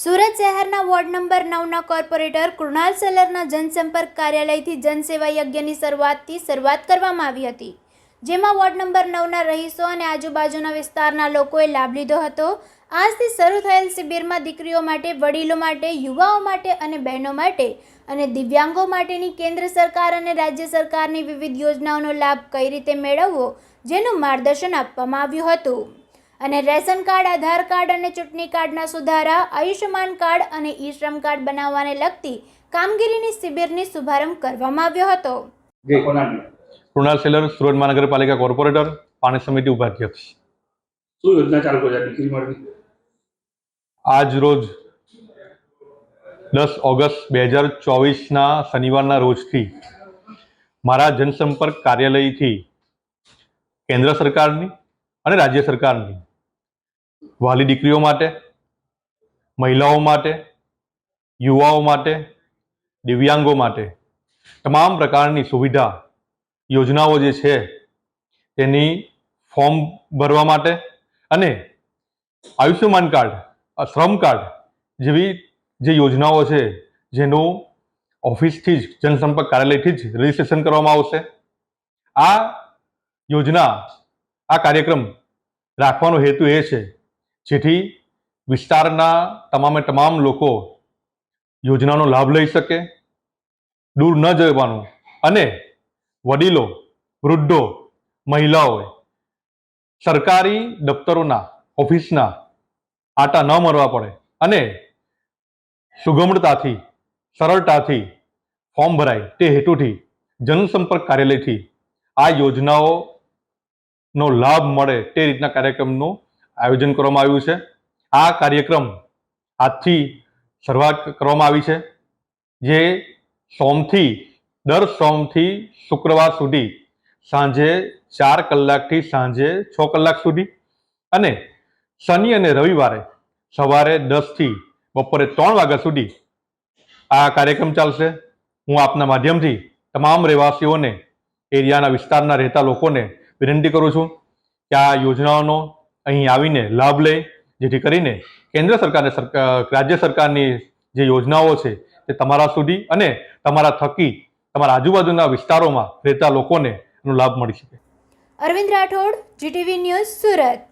સુરત શહેરના ward number નવના corporator Krunal સેલરના જનસંપર્ક કાર્યાલયથી જનસેવા યજ્ઞની શરૂઆતથી શરૂઆત કરવામાં આવી હતી, જેમાં વોર્ડ નંબર નવના રહીશો અને આજુબાજુના વિસ્તારના લોકોએ લાભ લીધો હતો. આજથી શરૂ થયેલ શિબિરમાં દીકરીઓ માટે, વડીલો માટે, યુવાઓ માટે અને બહેનો માટે અને દિવ્યાંગો માટેની કેન્દ્ર સરકાર અને રાજ્ય સરકારની વિવિધ યોજનાઓનો લાભ કઈ રીતે મેળવવો, જેનું માર્ગદર્શન આપવામાં આવ્યું હતું. અને રેશન કાર્ડ આધાર કાર્ડ અને ચૂંટણી કાર્ડના સુધારા આયુષ્યમાન કાર્ડ અને ઈ શ્રમ કાર્ડ બનાવવાને લગતી કામગીરીની શિબિરની શુભારંભ કરવામાં આવ્યો હતો. કૃણાલ સેલર સુરત મહાનગરપાલિકા કોર્પોરેટર પાણી સમિતિ ઉપાધ્યક્ષ. શું યોજના ચાલુ કર્યા દીકરી માટે આજ રોજ દસ ઓગસ્ટ બે હજાર ચોવીસના શનિવારના રોજથી મારા જનસંપર્ક કાર્યાલયથી કેન્દ્ર સરકારની અને રાજ્ય સરકારની વાલી દીકરીઓ માટે, મહિલાઓ માટે, યુવાઓ માટે, દિવ્યાંગો માટે તમામ પ્રકારની સુવિધા, યોજનાઓ જે છે, તેની ફોર્મ ભરવા માટે અને આયુષ્યમાન કાર્ડ શ્રમ કાર્ડ જેવી જે યોજનાઓ છે, જેનું ઓફિસથી જ, જનસંપર્ક કાર્યાલયથી જ રજીસ્ટ્રેશન કરવામાં આવશે. આ યોજના, આ કાર્યક્રમ રાખવાનો હેતુ એ છે જેથી વિસ્તારના તમામે તમામ લોકો યોજનાનો લાભ લઈ શકે, દૂર ન જવાનું અને વડીલો, વૃદ્ધો મહિલાઓએ સરકારી દફતરોના, ઓફિસના આટા ન મરવા પડે અને સુગમતાથી, સરળતાથી ફોર્મ ભરાય તે હેતુથી જનસંપર્ક કાર્યાલયથી આ યોજનાઓનો લાભ મળે તે રીતના કાર્યક્રમનું આયોજન કરવામાં આવ્યું છે. આ કાર્યક્રમ આજથી શરૂઆત કરવામાં આવી છે, જે સોમથી, દર સોમથી શુક્રવાર સુધી સાંજે ચાર કલાકથી સાંજે છ કલાક સુધી અને શનિ અને રવિવારે સવારે દસથી બપોરે ત્રણ વાગ્યા સુધી આ કાર્યક્રમ ચાલશે. હું આપના માધ્યમથી તમામ રહેવાસીઓને એરિયાના વિસ્તારના રહેતા લોકોને વિનંતી કરું છું કે આ યોજનાઓનો અહીં આવીને લાભ લે, જેથી કરીને કેન્દ્ર સરકાર રાજ્ય સરકારની જે યોજનાઓ છે તે તમારા સુધી અને તમારા થકી તમારા આજુબાજુના વિસ્તારોમાં રહેતા લોકોને એનો લાભ મળી શકે. Arvind Rathod, GTV news Surat.